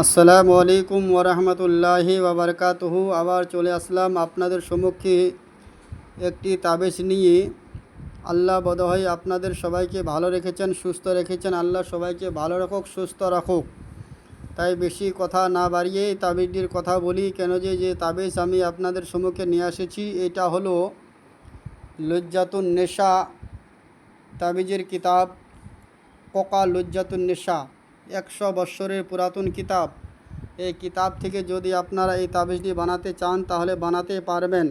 আসসালামু আলাইকুম ওরহমতুল্লাহি ওবরকাতহু আবার চলে আসলাম আপনাদের সম্মুখে একটি তাবিজ নিয়ে। আল্লাহ বোধহয় আপনাদের সবাইকে ভালো রেখেছেন, সুস্থ রেখেছেন। আল্লাহ সবাইকে ভালো রাখুক, সুস্থ রাখুক। তাই বেশি কথা না বাড়িয়ে তাবিজটির কথা বলি, কেন যে যে তাবিজ আমি আপনাদের সম্মুখে নিয়ে এসেছি, এটা হলো লজ্জাতুন নেশা। তাবিজের কিতাব কোকা লজ্জাতুন নেশা। একশো বৎসরের পুরাতন কিতাব। এই কিতাব থেকে যদি আপনারা এই তাবিজটি বানাতে চান, তাহলে বানাতে পারবেন।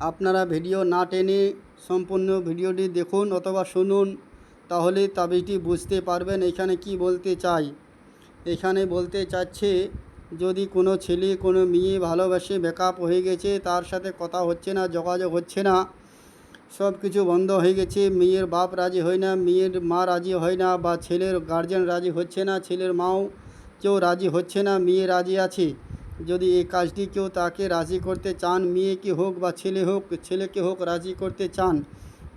আপনারা ভিডিও না টেনে সম্পূর্ণ ভিডিওটি দেখুন অথবা শুনুন তাহলে তাবিজটি বুঝতে পারবেন এখানে কি বলতে চাই। এখানে বলতে চাচ্ছে, যদি কোনো ছেলে, কোনো মেয়ে ভালোবাসে ব্যাকআপ হয়ে গেছে, তার সাথে কথা হচ্ছে না, যোগাযোগ হচ্ছে না সব কিছু বন্ধ হয়ে গেছে। মেয়ের বাপ রাজি হয় না, মেয়ের মা রাজি হয় না বা ছেলের গার্জেন রাজি হচ্ছে না, ছেলের মাও কেউ রাজি হচ্ছে না, মেয়ে রাজি আছে। যদি এই কাজটি কেউ তাকে রাজি করতে চান, মেয়েকে হোক বা ছেলে হোক, ছেলেকে হোক রাজি করতে চান,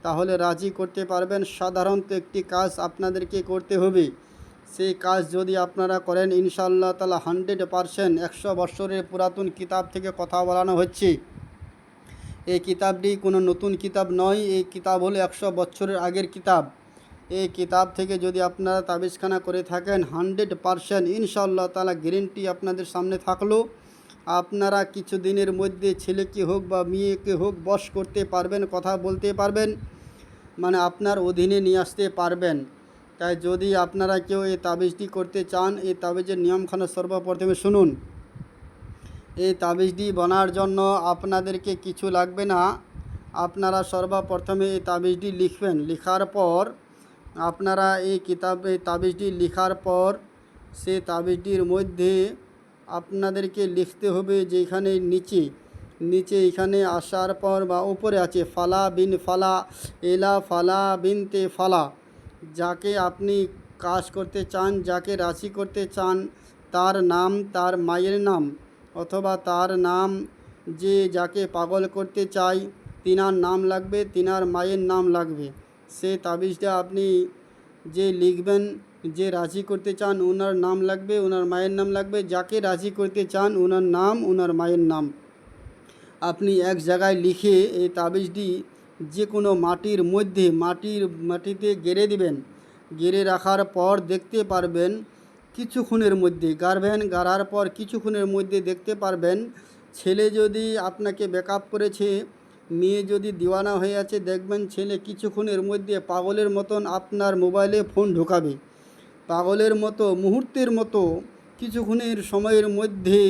তাহলে রাজি করতে পারবেন। সাধারণত একটি কাজ আপনাদেরকে করতে হবে। সেই কাজ যদি আপনারা করেন, ইনশাআল্লাহ তালা হান্ড্রেড পারসেন্ট একশো বৎসরের পুরাতন কিতাব থেকে কথা বলানো হচ্ছে। এই কিতাবটি কোনো নতুন কিতাব নয়, এই কিতাব হলো একশো বছরের আগের কিতাব। এই কিতাব থেকে যদি আপনারা তাবিজখানা করে থাকেন, হান্ড্রেড পারসেন্ট ইনশাল্লাহ তালা গ্যারেন্টি আপনাদের সামনে থাকল। আপনারা কিছু দিনের মধ্যে ছেলেকে হোক বা মেয়েকে হোক বশ করতে পারবেন, কথা বলতে পারবেন মানে আপনার অধীনে নিয়ে আসতে পারবেন। তাই যদি আপনারা কেউ এই তাবিজটি করতে চান, এই তাবিজের নিয়মখানা সর্বপ্রথমে শুনুন। এই তাবিজটি বানার জন্য আপনাদেরকে কিছু লাগবে না। আপনারা সর্বপ্রথমে এই তাবিজটি লিখবেন। লেখার পর, আপনারা এই কিতাব, এই তাবিজটি লেখার পর, সে তাবিজটির মধ্যে আপনাদেরকে লিখতে হবে যেখানে নিচে নিচে এখানে আসার পর বা উপরে আছে, ফালা বিন ফালা, এলা ফালা বিনতে ফালা। যাকে আপনি কাজ করতে চান, যাকে রাশি করতে চান, তার নাম, তার মায়ের নাম। অথবা তার নাম যে যাকে পাগল করতে চাই তিনার নাম লাগবে, তিনার মায়ের নাম লাগবে। সে তাবিজটা আপনি যে লিখবেন, যে রাজি করতে চান ওনার নাম লাগবে ওনার মায়ের নাম লাগবে। যাকে রাজি করতে চান ওনার নাম ওনার মায়ের নাম। আপনি এক জায়গায় লিখে এই তাবিজটি যে কোনো মাটির মধ্যে, মাটির মাটিতে গেড়ে দিবেন। গেড়ে রাখার পর দেখতে পারবেন কিছুক্ষণের মধ্যে গাড়বেন, গাড়ার পর কিছুক্ষণের মধ্যে দেখতে পারবেন, ছেলে যদি আপনাকে ব্যাকআপ করেছে, মেয়ে যদি দিওয়ানা হয়ে আছে, দেখবেন ছেলে কিছুক্ষণের মধ্যে পাগলের মতন আপনার মোবাইলে ফোন ঢোকাবে। পাগলের মতো, মুহূর্তের মতো, কিছুক্ষণের সময়ের মধ্যে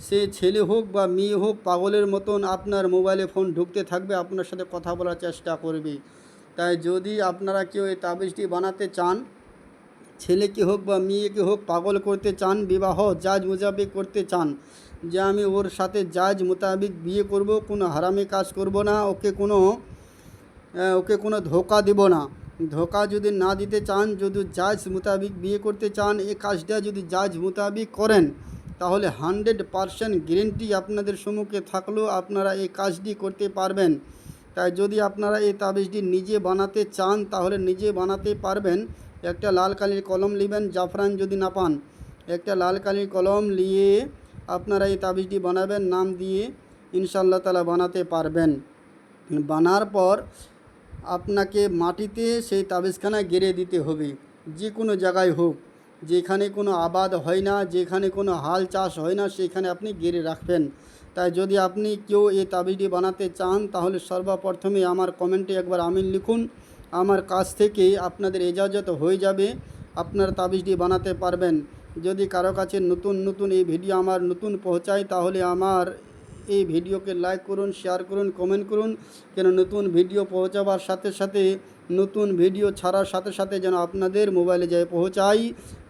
সে ছেলে হোক বা মেয়ে হোক, পাগলের মতন আপনার মোবাইলে ফোন ঢুকতে থাকবে, আপনার সাথে কথা বলার চেষ্টা করবে। তাই যদি আপনারা কেউ এই তাবিজটি বানাতে চান ছেলেকে হোক বা মেয়েকে হোক পাগল করতে চান, বিবাহ জাজ মোতাবিক করতে চান, যে আমি ওর সাথে জাজ মোতাবিক বিয়ে করব, কোনো হারামি কাজ করব না, ওকে কোনো ওকে কোনো ধোকা দেব না। ধোকা যদি না দিতে চান, যদি জাজ মোতাবিক বিয়ে করতে চান এই কাজটা যদি জাজ মোতাবিক করেন, তাহলে হান্ড্রেড পারসেন্ট গ্যারেন্টি আপনাদের সম্মুখে থাকলেও আপনারা এই কাজটি করতে পারবেন। তাই যদি আপনারা এই তাবিজটি নিজে বানাতে চান, তাহলে নিজে বানাতে পারবেন। একটা লাল কালির কলম নেবেন, জাফরান যদি না পান। একটা লাল কালির কলম নিয়ে আপনারা এই তাবিজটি বানাবেন, নাম দিয়ে ইনশাল্লাহ তালা বানাতে পারবেন। বানার পর আপনাকে মাটিতে সেই তাবিজখানা গেড়ে দিতে হবে। যে কোনো জায়গায় হোক, যেখানে কোনো আবাদ হয় না, যেখানে কোনো হাল চাষ হয় না, সেখানে আপনি গেড়ে রাখবেন। তাই যদি আপনি কেউ এই তাবিজটি বানাতে চান, তাহলে সর্বপ্রথমে আমার কমেন্টে একবার আমিন লিখুন। আমার কাছ থেকে আপনাদের এজাজত হয়ে যাবে, আপনার তাবিজটি বানাতে পারবেন। যদি কারও কাছে নতুন নতুন এই ভিডিও আমার নতুন পৌঁছায়, তাহলে আমার এই ভিডিওকে লাইক করুন, শেয়ার করুন, কমেন্ট করুন। কেন নতুন ভিডিও পৌঁছাবার সাথে সাথে, নতুন ভিডিও ছাড়ার সাথে সাথে যেন আপনাদের মোবাইলে যায় পৌঁছাই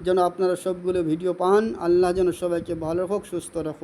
যেন আপনারা সবগুলো ভিডিও পান। আল্লাহ যেন সবাইকে ভালো রাখুক সুস্থ রাখুক।